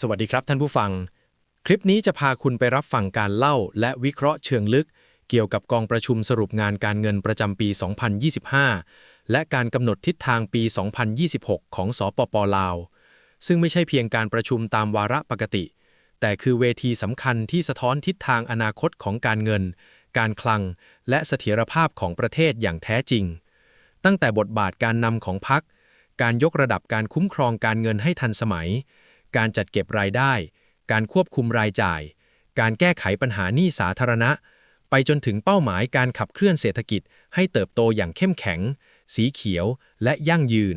สวัสดีครับท่านผู้ฟัง คลิปนี้จะพาคุณไปรับฟังการเล่าและวิเคราะห์เชิงลึก เกี่ยวกับกองประชุมสรุปงานการเงินประจำปี 2025 และการกำหนดทิศทางปี 2026 ของสปปลาว ซึ่งไม่ใช่เพียงการประชุมตามวาระปกติ แต่คือเวทีสำคัญที่สะท้อนทิศทางอนาคตของการเงิน การคลัง และเสถียรภาพของประเทศอย่างแท้จริง ตั้งแต่บทบาทการนำของพรรคการยกระดับการคุ้มครองการเงินให้ทันสมัย การจัดเก็บรายได้ การควบคุมรายจ่าย การแก้ไขปัญหาหนี้สาธารณะ ไปจนถึงเป้าหมายการขับเคลื่อนเศรษฐกิจ ให้เติบโตอย่างเข้มแข็ง สีเขียวและยั่งยืน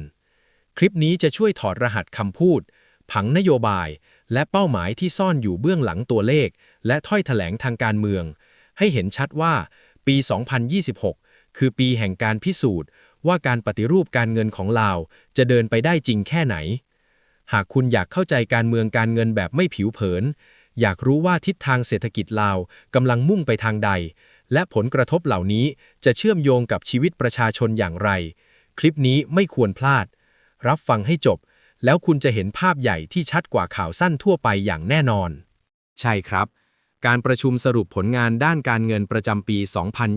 คลิปนี้จะช่วยถอดรหัสคำพูด ผังนโยบาย และเป้าหมายที่ซ่อนอยู่เบื้องหลังตัวเลข และถ้อยแถลงทางการเมือง ให้เห็นชัดว่า ปี 2026 คือปีแห่งการพิสูจน์ว่าการปฏิรูปการเงินของลาวจะเดินไปได้จริงแค่ไหน หากคุณอยากเข้าใจการเมืองการเงินแบบไม่ผิวเผิน อยากรู้ว่าทิศทางเศรษฐกิจลาวกำลังมุ่งไปทางใด และผลกระทบเหล่านี้จะเชื่อมโยงกับชีวิตประชาชนอย่างไร คลิปนี้ไม่ควรพลาด รับฟังให้จบ แล้วคุณจะเห็นภาพใหญ่ที่ชัดกว่าข่าวสั้นทั่วไปอย่างแน่นอน ใช่ครับ การประชุมสรุปผลงานด้านการเงินประจำปี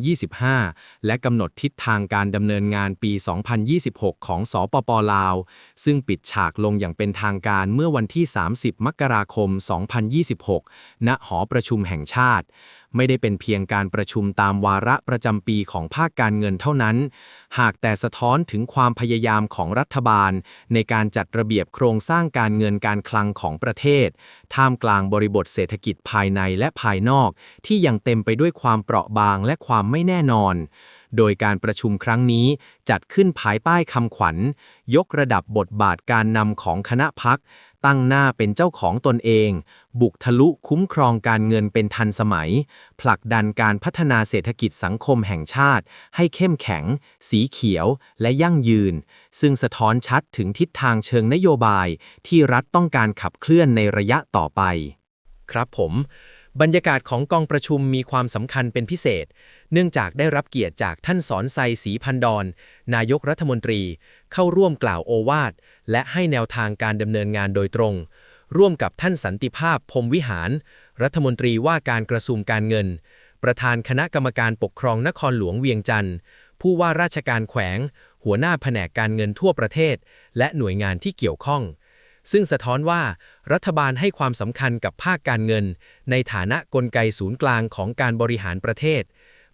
2025 และกำหนดทิศทางการดำเนินงานปี 2026 ของสปปลาว ซึ่งปิดฉากลงอย่างเป็นทางการเมื่อวันที่ 30 มกราคม 2026 ณ หอประชุมแห่งชาติ ไม่ได้เป็นเพียงการประชุมตามวาระประจำปีของภาคการเงินเท่านั้น หากแต่สะท้อนถึงความพยายามของรัฐบาล ในการจัดระเบียบโครงสร้างการเงินการคลังของประเทศ ท่ามกลางบริบทเศรษฐกิจภายในและภายนอก ที่ยังเต็มไปด้วยความเปราะบางและความไม่แน่นอน โดยการประชุมครั้งนี้จัดขึ้นภายใต้คำขวัญ ยกระดับบทบาทการนำของคณะพัก ตั้งหน้าเป็นเจ้าของตนเอง บุกทะลุคุ้มครองการเงินเป็นทันสมัย ผลักดันการพัฒนาเศรษฐกิจสังคมแห่งชาติ ให้เข้มแข็ง สีเขียวและยั่งยืน ซึ่งสะท้อนชัดถึงทิศทางเชิงนโยบาย ที่รัฐต้องการขับเคลื่อนในระยะต่อไป ครับผม บรรยากาศของกองประชุมมีความสำคัญเป็นพิเศษ เนื่องจากได้รับเกียรติจากท่านสอนไซศรีพันดอนนายกรัฐมนตรี เข้าร่วมกล่าวโอวาทและให้แนวทางการดำเนินงานโดยตรง ร่วมกับท่านสันติภาพพรมวิหาร รัฐมนตรีว่าการกระทรวงการเงิน ประธานคณะกรรมการปกครองนครหลวงเวียงจันทร์ผู้ว่าราชการแขวง หัวหน้าแผนกการเงินทั่วประเทศ และหน่วยงานที่เกี่ยวข้อง ซึ่งสะท้อนว่ารัฐบาลให้ความสำคัญกับภาคการเงิน ในฐานะกลไกศูนย์กลางของการบริหารประเทศ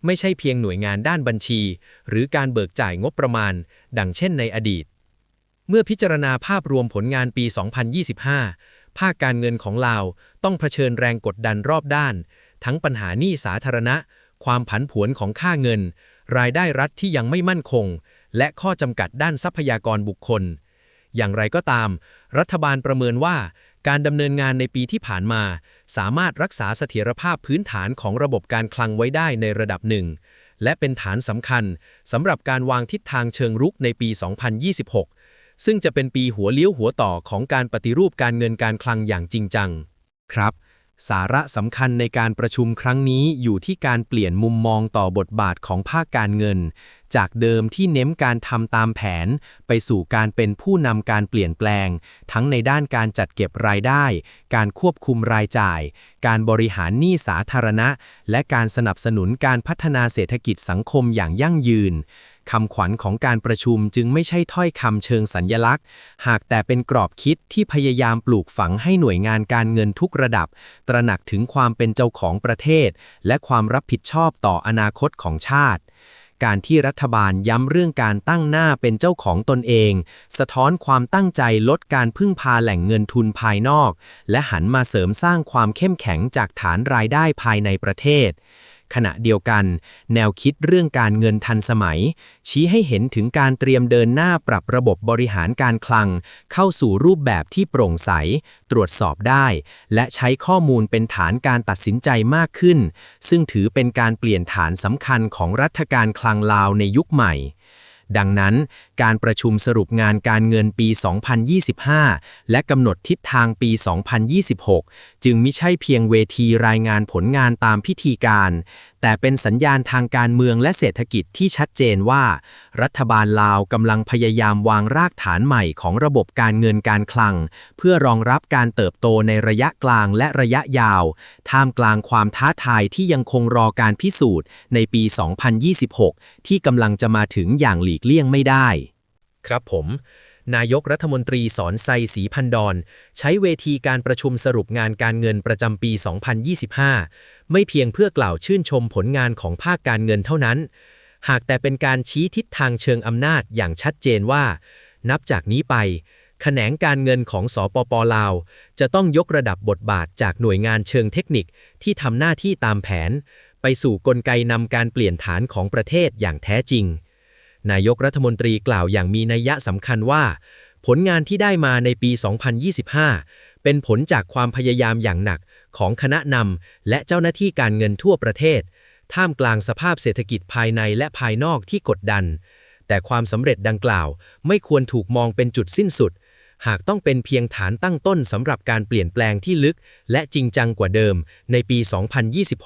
ไม่ใช่เพียงหน่วยงานด้านบัญชี หรือการเบิกจ่ายงบประมาณ ดังเช่นในอดีต เมื่อพิจารณาภาพรวมผลงานปี 2025 ภาคการเงินของลาวต้องเผชิญแรงกดดันรอบด้าน ทั้งปัญหาหนี้สาธารณะ ความผันผวนของค่าเงิน รายได้รัฐที่ยังไม่มั่นคง และข้อจำกัดด้านทรัพยากรบุคคล อย่างไรก็ตาม รัฐบาลประเมินว่า การดำเนินงานในปีที่ผ่านมา สามารถรักษาเสถียรภาพพื้นฐานของระบบการคลังไว้ได้ในระดับหนึ่ง และเป็นฐานสำคัญสำหรับการวางทิศทางเชิงรุกในปี 2026 ซึ่งจะเป็นปีหัวเลี้ยวหัวต่อของการปฏิรูปการเงินการคลังอย่างจริงจัง ครับสาระสำคัญในการประชุมครั้งนี้อยู่ที่การเปลี่ยนมุมมองต่อบทบาทของภาคการเงิน จากเดิมที่เน้นการทำตามแผน ไปสู่การเป็นผู้นำการเปลี่ยนแปลง ทั้งในด้านการจัดเก็บรายได้ การควบคุมรายจ่าย การบริหารหนี้สาธารณะ และการสนับสนุนการพัฒนาเศรษฐกิจสังคมอย่างยั่งยืนคำขวัญของการประชุมจึงไม่ใช่ถ้อยคำเชิงสัญญลักษณ์ หากแต่เป็นกรอบคิดที่พยายามปลูกฝังให้หน่วยงานการเงินทุกระดับ ตระหนักถึงความเป็นเจ้าของประเทศ และความรับผิดชอบต่ออนาคตของชาติ การที่รัฐบาลย้ำเรื่องการตั้งหน้าเป็นเจ้าของตนเอง สะท้อนความตั้งใจลดการพึ่งพาแหล่งเงินทุนภายนอก และหันมาเสริมสร้างความเข้มแข็งจากฐานรายได้ภายในประเทศ ขณะเดียวกัน แนวคิดเรื่องการเงินทันสมัย ชี้ให้เห็นถึงการเตรียมเดินหน้าปรับระบบบริหารการคลัง เข้าสู่รูปแบบที่โปร่งใส ตรวจสอบได้ และใช้ข้อมูลเป็นฐานการตัดสินใจมากขึ้น ซึ่งถือเป็นการเปลี่ยนฐานสำคัญของรัฐการคลังลาวในยุคใหม่ ดังนั้น การประชุมสรุปงานการเงินปี 2025 และกำหนดทิศทางปี 2026 จึงไม่ใช่เพียงเวทีรายงานผลงานตามพิธีการแต่เป็นสัญญาณทางการเมืองและเศรษฐกิจที่ชัดเจนว่า รัฐบาลลาวกำลังพยายามวางรากฐานใหม่ของระบบการเงินการคลัง เพื่อรองรับการเติบโตในระยะกลางและระยะยาว ท่ามกลางความท้าทายที่ยังคงรอการพิสูจน์ในปี 2026 ที่กำลังจะมาถึงอย่างหลีกเลี่ยงไม่ได้ ครับผม นายกรัฐมนตรีสอนไซสีพันดอน ใช้เวทีการประชุมสรุปงานการเงินประจำปี 2025 ไม่เพียงเพื่อกล่าวชื่นชมผลงานของภาคการเงินเท่านั้น หากแต่เป็นการชี้ทิศทางเชิงอำนาจอย่างชัดเจนว่า นับจากนี้ไปแขนงการเงินของสปปลาว จะต้องยกระดับบทบาทจากหน่วยงานเชิงเทคนิคที่ทำหน้าที่ตามแผน ไปสู่กลไกนำการเปลี่ยนฐานของประเทศอย่างแท้จริง นายกรัฐมนตรีกล่าวอย่างมีนัยยะสำคัญว่า ผลงานที่ได้มาในปี 2025 เป็นผลจากความพยายามอย่างหนักของคณะนำและเจ้าหน้าที่การเงินทั่วประเทศ ท่ามกลางสภาพเศรษฐกิจภายในและภายนอกที่กดดัน แต่ความสำเร็จดังกล่าวไม่ควรถูกมองเป็นจุดสิ้นสุด หากต้องเป็นเพียงฐานตั้งต้นสำหรับการเปลี่ยนแปลงที่ลึก และจริงจังกว่าเดิมในปี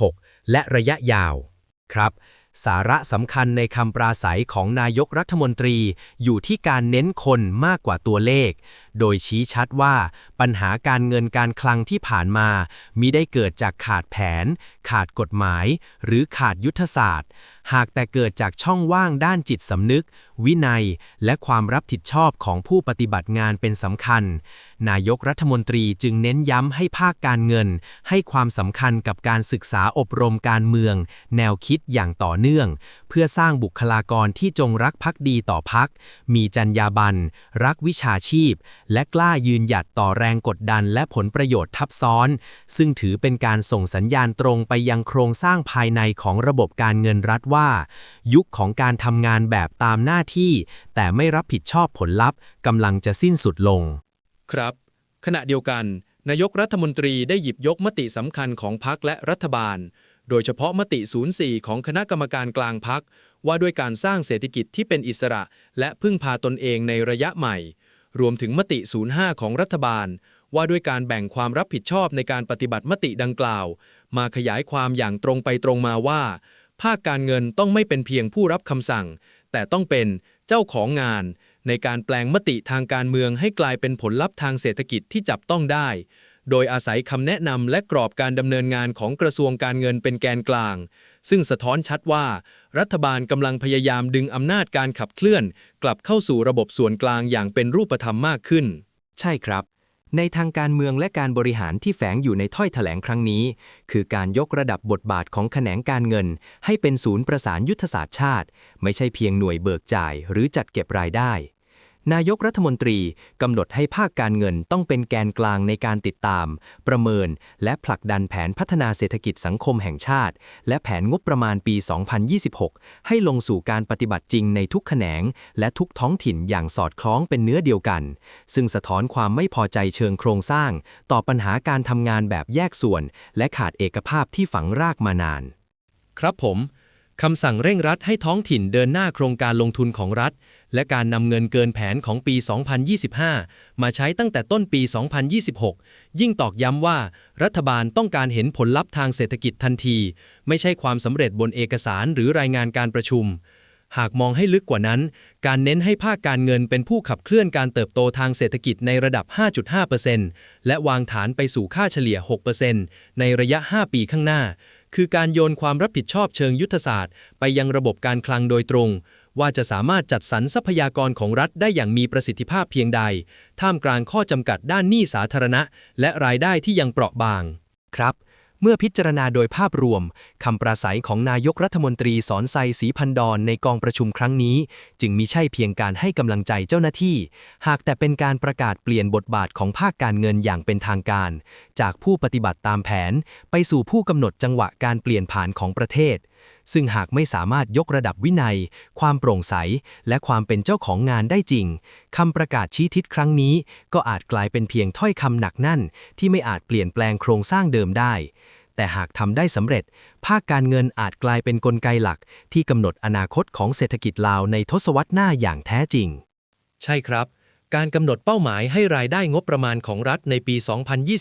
2026 และระยะยาว ครับ สาระสำคัญในคำปราศัยของนายกรัฐมนตรีอยู่ที่การเน้นคนมากกว่าตัวเลขโดยชี้ชัดว่าปัญหาการเงินการคลังที่ผ่านมามิได้เกิดจากขาดแผน ขาดกฎหมาย หรือขาดยุทธศาสตร์ หากแต่เกิดจากช่องว่างด้านจิตสำนึก วินัย และความรับผิดชอบของผู้ปฏิบัติงานเป็นสำคัญ นายกรัฐมนตรีจึงเน้นย้ำให้ภาคการเงิน ให้ความสำคัญกับการศึกษาอบรมการเมือง แนวคิดอย่างต่อเนื่อง เพื่อสร้างบุคลากรที่จงรักภักดีต่อพัก มีจรรยาบรรณรักวิชาชีพและกล้ายืนหยัดต่อแรงกดดันและผลประโยชน์ทับซ้อน ซึ่งถือเป็นการส่งสัญญาณตรงไปยังโครงสร้างภายในของระบบการเงินรัฐว่า ยุคของการทำงานแบบตามหน้าที่ แต่ไม่รับผิดชอบผลลัพธ์กำลังจะสิ้นสุดลง ครับ ขณะเดียวกัน นายกรัฐมนตรีได้หยิบยกมติสำคัญของพักและรัฐบาล โดยเฉพาะมติ 04 ของคณะกรรมการกลางพักว่าด้วยการสร้างเศรษฐกิจที่เป็นอิสระ และพึ่งพาตนเองในระยะใหม่ รวมถึงมติ 05 ของรัฐบาล ว่าด้วยการแบ่งความรับผิดชอบในการปฏิบัติมติดังกล่าว มาขยายความอย่างตรงไปตรงมาว่า ภาคการเงินต้องไม่เป็นเพียงผู้รับคำสั่ง แต่ต้องเป็นเจ้าของงาน ในการแปลงมติทางการเมืองให้กลายเป็นผลลัพธ์ทางเศรษฐกิจที่จับต้องได้ โดยอาศัยคำแนะนำและกรอบการดำเนินงานของกระทรวงการเงินเป็นแกนกลาง ซึ่งสะท้อนชัดว่า รัฐบาลกำลังพยายามดึงอำนาจการขับเคลื่อน กลับเข้าสู่ระบบส่วนกลางอย่างเป็นรูปธรรมมากขึ้น ใช่ครับ ในทางการเมืองและการบริหารที่แฝงอยู่ในถ้อยแถลงครั้งนี้ คือการยกระดับบทบาทของแขนงการเงิน ให้เป็นศูนย์ประสานยุทธศาสตร์ชาติ ไม่ใช่เพียงหน่วยเบิกจ่าย หรือจัดเก็บรายได้ นายกรัฐมนตรีกำหนดให้ภาคการเงินต้องเป็นแกนกลางในการติดตาม ประเมิน และผลักดันแผนพัฒนาเศรษฐกิจสังคมแห่งชาติ และแผนงบประมาณปี 2026 ให้ลงสู่การปฏิบัติจริงในทุกแขนง และทุกท้องถิ่นอย่างสอดคล้องเป็นเนื้อเดียวกัน ซึ่งสะท้อนความไม่พอใจเชิงโครงสร้าง ต่อปัญหาการทำงานแบบแยกส่วน และขาดเอกภาพที่ฝังรากมานาน ครับผม คำสั่งเร่งรัดให้ท้องถิ่นเดินหน้าโครงการลงทุนของรัฐ และการนำเงินเกินแผนของปี 2025 มาใช้ตั้งแต่ต้นปี 2026 ยิ่งตอกย้ำว่า รัฐบาลต้องการเห็นผลลัพธ์ทางเศรษฐกิจทันที ไม่ใช่ความสำเร็จบนเอกสารหรือรายงานการประชุม หากมองให้ลึกกว่านั้น การเน้นให้ภาคการเงินเป็นผู้ขับเคลื่อนการเติบโตทางเศรษฐกิจในระดับ 5.5%และวางฐานไปสู่ค่าเฉลี่ย 6%ในระยะ 5 ปีข้างหน้า คือการโยนความรับผิดชอบเชิงยุทธศาสตร์ ไปยังระบบการคลังโดยตรง ว่าจะสามารถจัดสรรทรัพยากรของรัฐได้อย่างมีประสิทธิภาพเพียงใด ท่ามกลางข้อจำกัดด้านหนี้สาธารณะ และรายได้ที่ยังเปราะบาง ครับ เมื่อพิจารณาโดยภาพรวมคำปราศัยของนายกรัฐมนตรีสอนไซสีพันดอนในกองประชุมครั้งนี้ จึงมิใช่เพียงการให้กำลังใจเจ้าหน้าที่ หากแต่เป็นการประกาศเปลี่ยนบทบาทของภาคการเงินอย่างเป็นทางการ จากผู้ปฏิบัติตามแผน ไปสู่ผู้กำหนดจังหวะการเปลี่ยนผ่านของประเทศ ซึ่งหากไม่สามารถยกระดับวินัย ความโปร่งใส และความเป็นเจ้าของงานได้จริงคำประกาศชี้ทิศครั้งนี้ ก็อาจกลายเป็นเพียงถ้อยคำหนักแน่น ที่ไม่อาจเปลี่ยนแปลงโครงสร้างเดิมได้ แต่หากทำได้สำเร็จ ภาคการเงินอาจกลายเป็นนกลไกหลัก ที่กำหนดอนาคตของเศรษฐกิจลาวในทศวรรษหน้าอย่างแท้จริง ใช่ครับการกำหนดเป้าหมายให้รายได้งบประมาณของรัฐในปี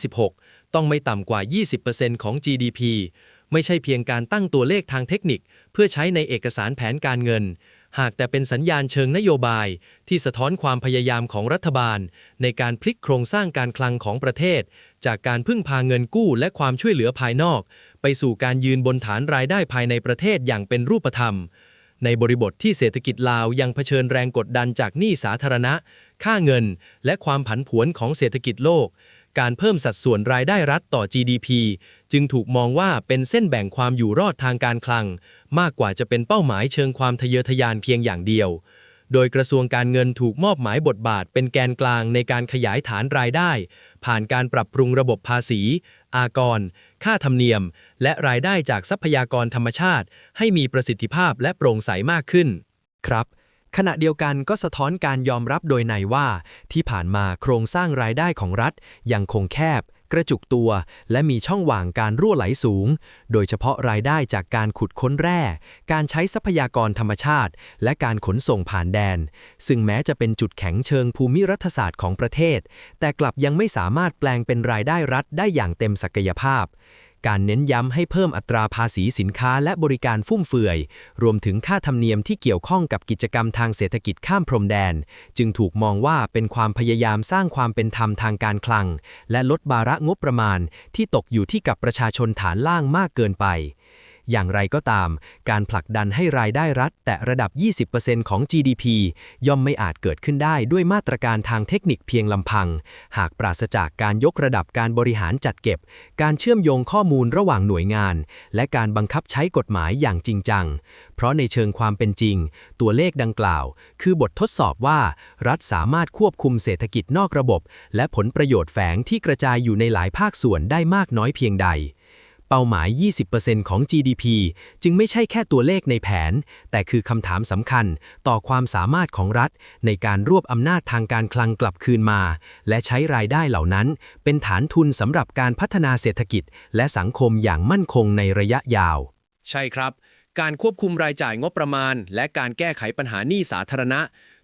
2026 ต้องไม่ต่ำกว่า 20%ของ GDP ไม่ใช่เพียงการตั้งตัวเลขทางเทคนิค เพื่อใช้ในเอกสารแผนการเงิน หากแต่เป็นสัญญาณเชิงนโยบาย ที่สะท้อนความพยายามของรัฐบาล ในการพลิกโครงสร้างการคลังของประเทศ จากการพึ่งพาเงินกู้และความช่วยเหลือภายนอก ไปสู่การยืนบนฐานรายได้ภายในประเทศอย่างเป็นรูปธรรม ในบริบทที่เศรษฐกิจลาวยังเผชิญแรงกดดันจากหนี้สาธารณะ ค่าเงิน และความผันผวนของเศรษฐกิจโลก การเพิ่มสัดส่วนรายได้รัฐต่อ GDP จึงถูกมองว่าเป็นเส้นแบ่งความอยู่รอดทางการคลัง มากกว่าจะเป็นเป้าหมายเชิงความทะเยอทะยานเพียงอย่างเดียว โดยกระทรวงการเงินถูกมอบหมายบทบาทเป็นแกนกลางในการขยายฐานรายได้ ผ่านการปรับปรุงระบบภาษี อากร ค่าธรรมเนียม และรายได้จากทรัพยากรธรรมชาติ ให้มีประสิทธิภาพและโปร่งใสมากขึ้น ครับ ขณะเดียวกันก็สะท้อนการยอมรับโดยในว่า ที่ผ่านมาโครงสร้างรายได้ของรัฐยังคงแคบ กระจุกตัว และมีช่องว่างการรั่วไหลสูง โดยเฉพาะรายได้จากการขุดค้นแร่ การใช้ทรัพยากรธรรมชาติ และการขนส่งผ่านแดน ซึ่งแม้จะเป็นจุดแข็งเชิงภูมิรัฐศาสตร์ของประเทศ แต่กลับยังไม่สามารถแปลงเป็นรายได้รัฐได้อย่างเต็มศักยภาพ การเน้นย้ำให้เพิ่มอัตราภาษีสินค้าและบริการฟุ่มเฟือย รวมถึงค่าธรรมเนียมที่เกี่ยวข้องกับกิจกรรมทางเศรษฐกิจข้ามพรมแดน จึงถูกมองว่าเป็นความพยายามสร้างความเป็นธรรมทางการคลัง และลดบาระงบประมาณที่ตกอยู่ที่กับประชาชนฐานล่างมากเกินไป อย่างไรก็ตาม การผลักดันให้รายได้รัฐ แต่ระดับ 20%ของ GDP ย่อมไม่อาจเกิดขึ้นได้ด้วยมาตรการทางเทคนิคเพียงลำพัง หากปราศจากการยกระดับการบริหารจัดเก็บ การเชื่อมโยงข้อมูลระหว่างหน่วยงาน และการบังคับใช้กฎหมายอย่างจริงจัง เพราะในเชิงความเป็นจริง ตัวเลขดังกล่าว คือบททดสอบว่า รัฐสามารถควบคุมเศรษฐกิจนอกระบบ และผลประโยชน์แฝงที่กระจายอยู่ในหลายภาคส่วนได้มากน้อยเพียงใด เป้าหมาย 20%ของ GDP จึงไม่ใช่แค่ตัวเลขในแผน แต่คือคำถามสำคัญต่อความสามารถของรัฐ ในการรวบอำนาจทางการคลังกลับคืนมา และใช้รายได้เหล่านั้น เป็นฐานทุนสำหรับการพัฒนาเศรษฐกิจ และสังคมอย่างมั่นคงในระยะยาว ใช่ครับ การควบคุมรายจ่ายงบประมาณ และการแก้ไขปัญหาหนี้สาธารณะ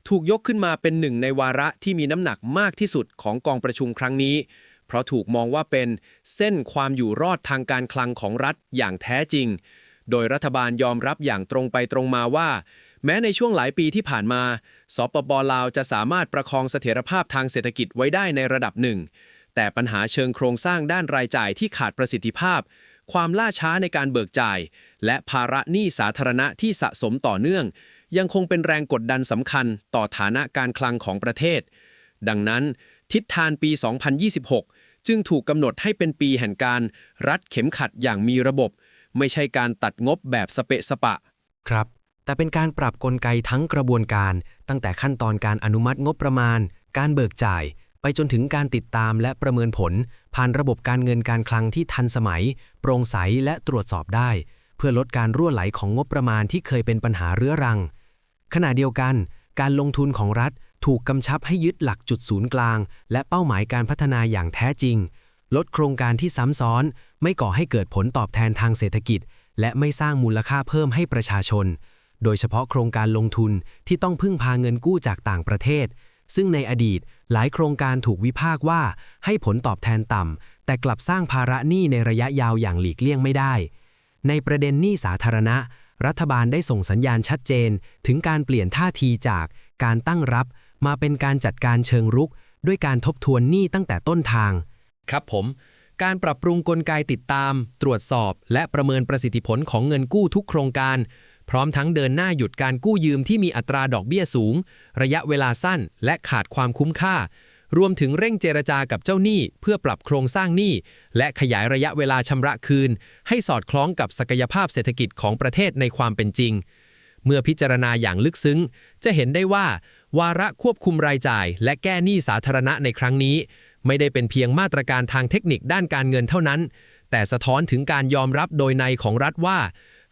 ถูกยกขึ้นมาเป็นหนึ่งในวาระที่มีน้ำหนักมากที่สุดของกองประชุมครั้งนี้ เพราะถูกมองว่าเป็นเส้นความอยู่รอดทางการคลังของรัฐอย่างแท้จริง โดยรัฐบาลยอมรับอย่างตรงไปตรงมาว่า แม้ในช่วงหลายปีที่ผ่านมา สปปลาวจะสามารถประคองเสถียรภาพทางเศรษฐกิจไว้ได้ในระดับหนึ่ง แต่ปัญหาเชิงโครงสร้างด้านรายจ่ายที่ขาดประสิทธิภาพ ความล่าช้าในการเบิกจ่าย และภาระหนี้สาธารณะที่สะสมต่อเนื่อง ยังคงเป็นแรงกดดันสำคัญต่อฐานะการคลังของประเทศ ดังนั้นทิศทางปี 2026 จึงถูกกำหนดให้เป็นปีแห่งการรัดเข็มขัดอย่างมีระบบ ไม่ใช่การตัดงบแบบสเปะสปะ ครับ แต่เป็นการปรับกลไกทั้งกระบวนการ ตั้งแต่ขั้นตอนการอนุมัติงบประมาณ การเบิกจ่าย ไปจนถึงการติดตามและประเมินผล ผ่านระบบการเงินการคลังที่ทันสมัย โปร่งใสและตรวจสอบได้ เพื่อลดการรั่วไหลของงบประมาณที่เคยเป็นปัญหาเรื้อรัง ขณะเดียวกัน การลงทุนของรัฐ ถูกกำชับให้ยึดหลักจุดศูนย์กลาง และเป้าหมายการพัฒนาอย่างแท้จริง ลดโครงการที่ซ้ำซ้อน ไม่ก่อให้เกิดผลตอบแทนทางเศรษฐกิจ และไม่สร้างมูลค่าเพิ่มให้ประชาชน โดยเฉพาะโครงการลงทุนที่ต้องพึ่งพาเงินกู้จากต่างประเทศ ซึ่งในอดีตหลายโครงการถูกวิพากษ์ว่า ให้ผลตอบแทนต่ำแต่กลับสร้างภาระหนี้ในระยะยาวอย่างหลีกเลี่ยงไม่ได้ ในประเด็นหนี้สาธารณะ รัฐบาลได้ส่งสัญญาณชัดเจน ถึงการเปลี่ยนท่าทีจากการตั้งรับ มาเป็นการจัดการเชิงรุก ด้วยการทบทวนหนี้ตั้งแต่ต้นทาง ครับผม การปรับปรุงกลไกติดตาม ตรวจสอบ และประเมินประสิทธิผลของเงินกู้ทุกโครงการ พร้อมทั้งเดินหน้าหยุดการกู้ยืมที่มีอัตราดอกเบี้ยสูง ระยะเวลาสั้น และขาดความคุ้มค่า รวมถึงเร่งเจรจากับเจ้าหนี้ เพื่อปรับโครงสร้างหนี้ และขยายระยะเวลาชำระคืน ให้สอดคล้องกับศักยภาพเศรษฐกิจของประเทศในความเป็นจริงเมื่อพิจารณาอย่างลึกซึ้ง จะเห็นได้ว่า วาระควบคุมรายจ่าย และแก้หนี้สาธารณะในครั้งนี้ ไม่ได้เป็นเพียงมาตรการทางเทคนิคด้านการเงินเท่านั้น แต่สะท้อนถึงการยอมรับโดยในของรัฐว่า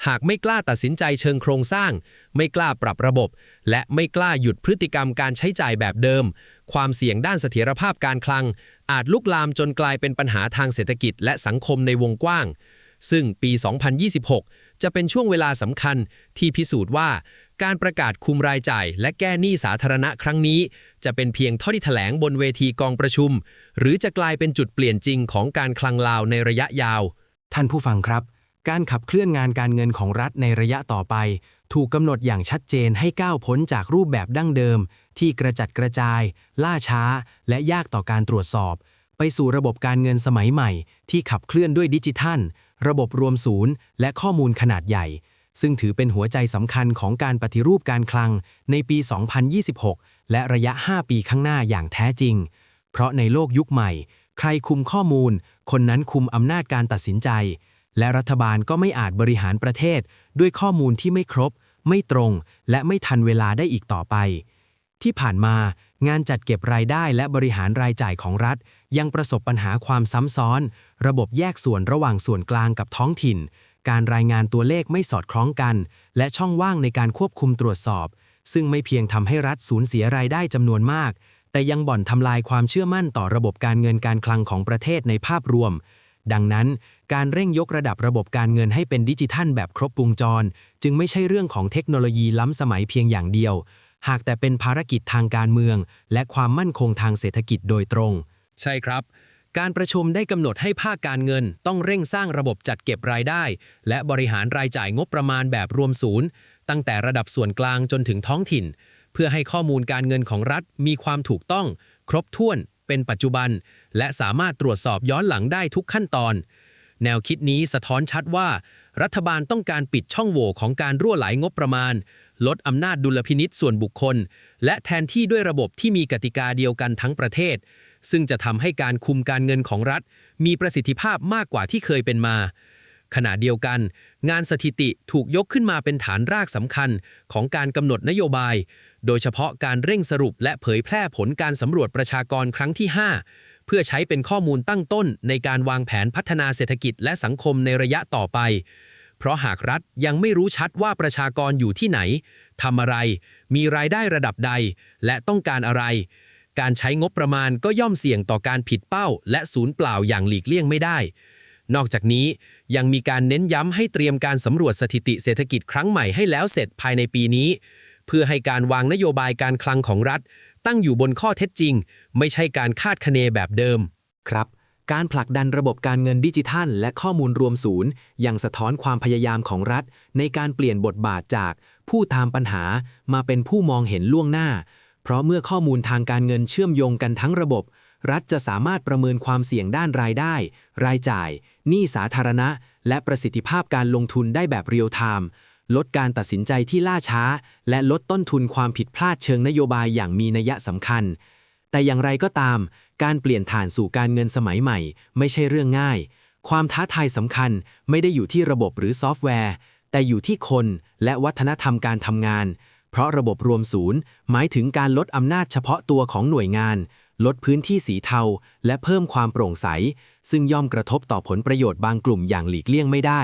หากไม่กล้าตัดสินใจเชิงโครงสร้าง ไม่กล้าปรับระบบ และไม่กล้าหยุดพฤติกรรมการใช้จ่ายแบบเดิม ความเสี่ยงด้านเสถียรภาพการคลัง อาจลุกลามจนกลายเป็นปัญหาทางเศรษฐกิจและสังคมในวงกว้างซึ่งปี 2026 จะเป็นช่วงเวลาสำคัญที่พิสูจน์ว่า การประกาศคุมรายจ่าย และแก้หนี้สาธารณะครั้งนี้ จะเป็นเพียงท่อที่แถลงบนเวทีกองประชุม หรือจะกลายเป็นจุดเปลี่ยนจริงของการคลังลาวในระยะยาว ท่านผู้ฟังครับ การขับเคลื่อนงานการเงินของรัฐในระยะต่อไป ถูกกำหนดอย่างชัดเจนให้ก้าวพ้นจากรูปแบบดั้งเดิม ที่กระจัดกระจาย ล่าช้า และยากต่อการตรวจสอบ ไปสู่ระบบการเงินสมัยใหม่ ที่ขับเคลื่อนด้วยดิจิทัล ระบบรวมศูนย์ และข้อมูลขนาดใหญ่ ซึ่งถือเป็นหัวใจสำคัญของการปฏิรูปการคลังในปี 2026 และระยะ 5 ปีข้างหน้าอย่างแท้จริง เพราะในโลกยุคใหม่ ใครคุมข้อมูล คนนั้นคุมอำนาจการตัดสินใจ และรัฐบาลก็ไม่อาจบริหารประเทศ ด้วยข้อมูลที่ไม่ครบ ไม่ตรง และไม่ทันเวลาได้อีกต่อไป ที่ผ่านมา งานจัดเก็บรายได้และบริหารรายจ่ายของรัฐ ยังประสบปัญหาความซ้ำซ้อน ระบบแยกส่วนระหว่างส่วนกลางกับท้องถิ่น การรายงานตัวเลขไม่สอดคล้องกัน และช่องว่างในการควบคุมตรวจสอบ ซึ่งไม่เพียงทำให้รัฐสูญเสียรายได้จำนวนมาก แต่ยังบ่อนทำลายความเชื่อมั่นต่อระบบการเงินการคลังของประเทศในภาพรวม ดังนั้น การเร่งยกระดับระบบการเงินให้เป็นดิจิทัลแบบครบวงจร จึงไม่ใช่เรื่องของเทคโนโลยีล้ำสมัยเพียงอย่างเดียว หากแต่เป็นภารกิจทางการเมือง และความมั่นคงทางเศรษฐกิจโดยตรง ใช่ครับ การประชุมได้กำหนดให้ภาคการเงิน ต้องเร่งสร้างระบบจัดเก็บรายได้ และบริหารรายจ่ายงบประมาณแบบรวมศูนย์ ตั้งแต่ระดับส่วนกลางจนถึงท้องถิ่น เพื่อให้ข้อมูลการเงินของรัฐมีความถูกต้อง ครบถ้วน เป็นปัจจุบัน และสามารถตรวจสอบย้อนหลังได้ทุกขั้นตอน แนวคิดนี้สะท้อนชัดว่า รัฐบาลต้องการปิดช่องโหว่ของการรั่วไหลงบประมาณ ลดอำนาจดุลพินิษส่วนบุคคล และแทนที่ด้วยระบบที่มีกติกาเดียวกันทั้งประเทศ ซึ่งจะทำให้การคุมการเงินของรัฐ มีประสิทธิภาพมากกว่าที่เคยเป็นมา ขณะเดียวกัน งานสถิติถูกยกขึ้นมาเป็นฐานรากสำคัญของการกำหนดนโยบาย โดยเฉพาะการเร่งสรุปและเผยแพร่ผลการสำรวจประชากรครั้งที่ 5 เพื่อใช้เป็นข้อมูลตั้งต้นในการวางแผนพัฒนาเศรษฐกิจและสังคมในระยะต่อไป ราะหากรัฐยังไม่รู้ชัดว่าประชากรอยู่ที่ไหนทำอะไร มีรายได้ระดับใด และต้องการอะไร การใช้งบประมาณก็ย่อมเสี่ยงต่อการผิดเป้า และสูญเปล่าอย่างหลีกเลี่ยงไม่ได้ นอกจากนี้ยังมีการเน้นย้ำให้เตรียมการสำรวจสถิติเศรษฐกิจครั้งใหม่ให้แล้วเสร็จภายในปีนี้ เพื่อให้การวางนโยบายการคลังของรัฐ ตั้งอยู่บนข้อเท็จจริง ไม่ใช่การคาดคะเนแบบเดิม ครับ การผลักดันระบบการเงินดิจิทัล และข้อมูลรวมศูนย์ ยังสะท้อนความพยายามของรัฐ ในการเปลี่ยนบทบาทจากผู้ตามปัญหามาเป็นผู้มองเห็นล่วงหน้า เพราะเมื่อข้อมูลทางการเงินเชื่อมโยงกันทั้งระบบ รัฐจะสามารถประเมินความเสี่ยงด้านรายได้ รายจ่าย หนี้สาธารณะ และประสิทธิภาพการลงทุนได้แบบเรียลไทม์ลดการตัดสินใจที่ล่าช้า และลดต้นทุนความผิดพลาดเชิงนโยบายอย่างมีนัยสำคัญ แต่อย่างไรก็ตาม การเปลี่ยนฐานสู่การเงินสมัยใหม่ ไม่ใช่เรื่องง่าย ความท้าทายสำคัญไม่ได้อยู่ที่ระบบหรือซอฟต์แวร์ แต่อยู่ที่คนและวัฒนธรรมการทำงาน เพราะระบบรวมศูนย์ หมายถึงการลดอำนาจเฉพาะตัวของหน่วยงาน ลดพื้นที่สีเทา และเพิ่มความโปร่งใส ซึ่งย่อมกระทบต่อผลประโยชน์บางกลุ่มอย่างหลีกเลี่ยงไม่ได้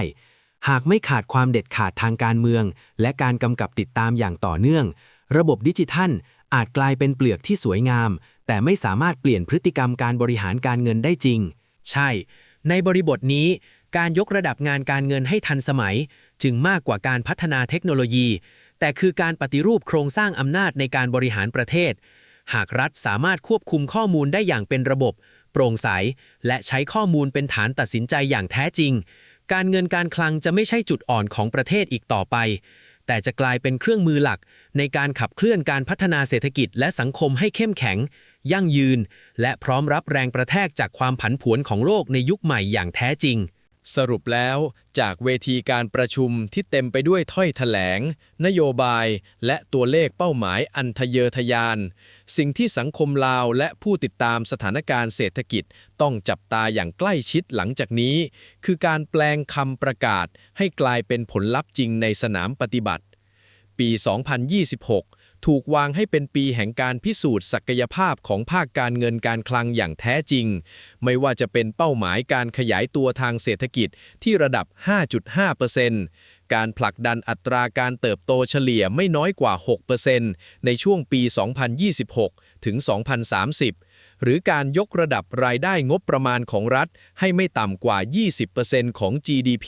หากไม่ขาดความเด็ดขาดทางการเมือง และการกำกับติดตามอย่างต่อเนื่อง ระบบดิจิทัลอาจกลายเป็นเปลือกที่สวยงามแต่ไม่สามารถเปลี่ยนพฤติกรรมการบริหารการเงินได้จริง ใช่ ในบริบทนี้ การยกระดับงานการเงินให้ทันสมัย จึงมากกว่าการพัฒนาเทคโนโลยี แต่คือการปฏิรูปโครงสร้างอำนาจในการบริหารประเทศ หากรัฐสามารถควบคุมข้อมูลได้อย่างเป็นระบบ โปร่งใส และใช้ข้อมูลเป็นฐานตัดสินใจอย่างแท้จริง การเงินการคลังจะไม่ใช่จุดอ่อนของประเทศอีกต่อไป แต่จะกลายเป็นเครื่องมือหลัก ในการขับเคลื่อนการพัฒนาเศรษฐกิจและสังคมให้เข้มแข็ง ยั่งยืน และพร้อมรับแรงประแทกจากความผันผวนของโลกในยุคใหม่อย่างแท้จริง สรุปแล้วจากเวทีการประชุมที่เต็มไปด้วยถ้อยแถลง นโยบาย และตัวเลขเป้าหมายอันทะเยอทะยาน สิ่งที่สังคมลาวและผู้ติดตามสถานการณ์เศรษฐกิจต้องจับตาอย่างใกล้ชิดหลังจากนี้ คือการแปลงคำประกาศให้กลายเป็นผลลัพธ์จริงในสนามปฏิบัติ ปี 2026 ถูกวางให้เป็นปีแห่งการพิสูจน์ศักยภาพของภาคการเงินการคลังอย่างแท้จริง ไม่ว่าจะเป็นเป้าหมายการขยายตัวทางเศรษฐกิจที่ระดับ 5.5%การผลักดันอัตราการเติบโตเฉลี่ยไม่น้อยกว่า 6%ในช่วงปี 2026 ถึง 2030 หรือการยกระดับรายได้งบประมาณของรัฐให้ไม่ต่ำกว่า 20%ของ GDP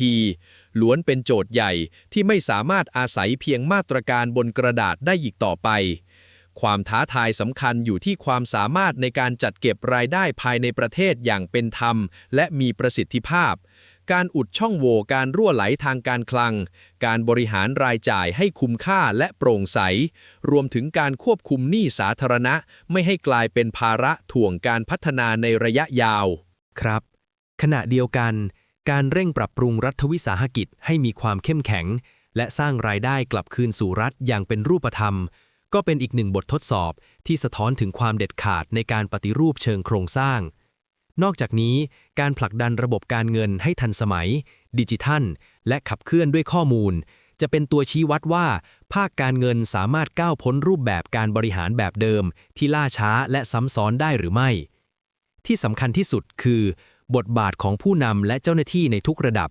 ล้วนเป็นโจทย์ใหญ่ที่ไม่สามารถอาศัยเพียงมาตรการบนกระดาษได้อีกต่อไป ความท้าทายสำคัญอยู่ที่ความสามารถในการจัดเก็บรายได้ภายในประเทศอย่างเป็นธรรม และมีประสิทธิภาพ การอุดช่องโหว่การรั่วไหลทางการคลัง การบริหารรายจ่ายให้คุ้มค่าและโปร่งใส รวมถึงการควบคุมหนี้สาธารณะ ไม่ให้กลายเป็นภาระถ่วงการพัฒนาในระยะยาว ครับ ขณะเดียวกัน การเร่งปรับปรุงรัฐวิสาหกิจให้มีความเข้มแข็ง และสร้างรายได้กลับคืนสู่รัฐอย่างเป็นรูปธรรม ก็เป็นอีกหนึ่งบททดสอบที่สะท้อนถึงความเด็ดขาดในการปฏิรูปเชิงโครงสร้าง นอกจากนี้การผลักดันระบบการเงินให้ทันสมัย ดิจิทัล และขับเคลื่อนด้วยข้อมูล จะเป็นตัวชี้วัดว่า ภาคการเงินสามารถก้าวพ้นรูปแบบการบริหารแบบเดิม ที่ล่าช้าและซ้ำซ้อนได้หรือไม่ ที่สำคัญที่สุดคือ บทบาทของผู้นำและเจ้าหน้าที่ในทุกระดับ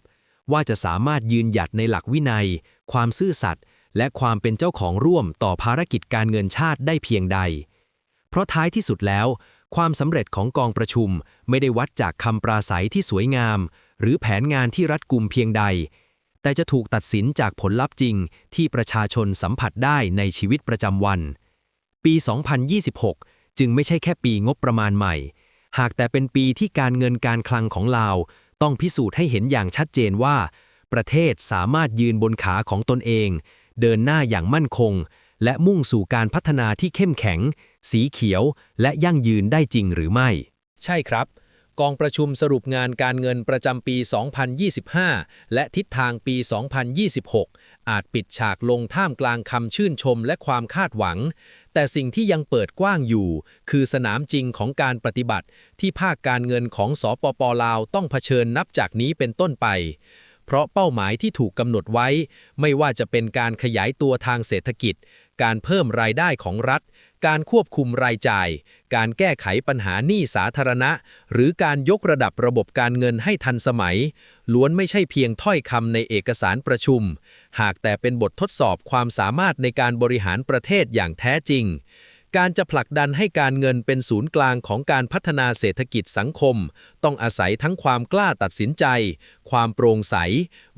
ว่าจะสามารถยืนหยัดในหลักวินัย ความซื่อสัตย์และความเป็นเจ้าของร่วมต่อภารกิจการเงินชาติได้เพียงใด เพราะท้ายที่สุดแล้ว ความสำเร็จของกองประชุมไม่ได้วัดจากคำปราศัยที่สวยงาม หรือแผนงานที่รัดกุมเพียงใด แต่จะถูกตัดสินจากผลลัพธ์จริงที่ประชาชนสัมผัสได้ในชีวิตประจำวัน ปี 2026 จึงไม่ใช่แค่ปีงบประมาณใหม่ หากแต่เป็นปีที่การเงินการคลังของลาว ต้องพิสูจน์ให้เห็นอย่างชัดเจนว่า ประเทศสามารถยืนบนขาของตนเอง เดินหน้าอย่างมั่นคง และมุ่งสู่การพัฒนาที่เข้มแข็ง สีเขียว และยั่งยืนได้จริงหรือไม่ ใช่ครับ กองประชุมสรุปงานการเงินประจำปี 2025 และทิศทางปี 2026 อาจปิดฉากลงท่ามกลางคำชื่นชมและความคาดหวัง แต่สิ่งที่ยังเปิดกว้างอยู่ คือสนามจริงของการปฏิบัติ ที่ภาคการเงินของสปปลาวต้องเผชิญนับจากนี้เป็นต้นไปเพราะเป้าหมายที่ถูกกำหนดไว้ ไม่ว่าจะเป็นการขยายตัวทางเศรษฐกิจ การเพิ่มรายได้ของรัฐ การควบคุมรายจ่าย การแก้ไขปัญหาหนี้สาธารณะ หรือการยกระดับระบบการเงินให้ทันสมัย ล้วนไม่ใช่เพียงถ้อยคำในเอกสารประชุม หากแต่เป็นบททดสอบความสามารถในการบริหารประเทศอย่างแท้จริง การจะผลักดันให้การเงินเป็นศูนย์กลางของการพัฒนาเศรษฐกิจสังคม ต้องอาศัยทั้งความกล้าตัดสินใจ ความโปร่งใส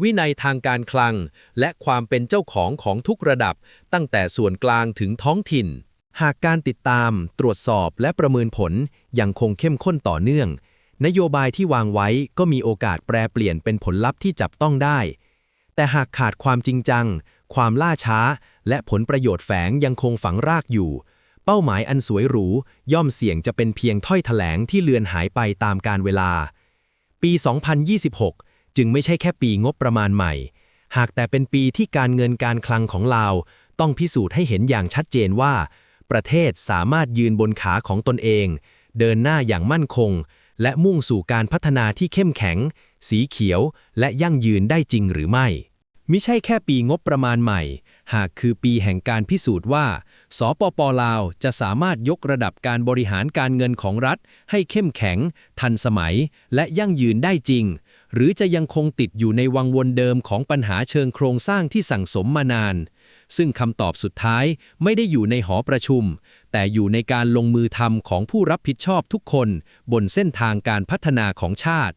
วินัยทางการคลัง และความเป็นเจ้าของของทุกระดับ ตั้งแต่ส่วนกลางถึงท้องถิ่น หากการติดตาม ตรวจสอบและประเมินผลยังคงเข้มข้นต่อเนื่อง นโยบายที่วางไว้ก็มีโอกาสแปรเปลี่ยนเป็นผลลัพธ์ที่จับต้องได้ แต่หากขาดความจริงจัง ความล่าช้า และผลประโยชน์แฝงยังคงฝังรากอยู่ เป้าหมายอันสวยหรู ย่อมเสี่ยงจะเป็นเพียงถ้อยแถลงที่เลือนหายไปตามการเวลา ปี 2026 จึงไม่ใช่แค่ปีงบประมาณใหม่ หากแต่เป็นปีที่การเงินการคลังของลาว ต้องพิสูจน์ให้เห็นอย่างชัดเจนว่า ประเทศสามารถยืนบนขาของตนเอง เดินหน้าอย่างมั่นคง และมุ่งสู่การพัฒนาที่เข้มแข็ง สีเขียว และยั่งยืนได้จริงหรือไม่มิใช่แค่ปีงบประมาณใหม่ หากคือปีแห่งการพิสูจน์ว่า สปปลาวจะสามารถยกระดับการบริหารการเงินของรัฐ ให้เข้มแข็ง ทันสมัย และยั่งยืนได้จริง หรือจะยังคงติดอยู่ในวังวนเดิมของปัญหาเชิงโครงสร้างที่สั่งสมมานาน ซึ่งคำตอบสุดท้ายไม่ได้อยู่ในหอประชุม แต่อยู่ในการลงมือทำของผู้รับผิดชอบทุกคน บนเส้นทางการพัฒนาของชาติ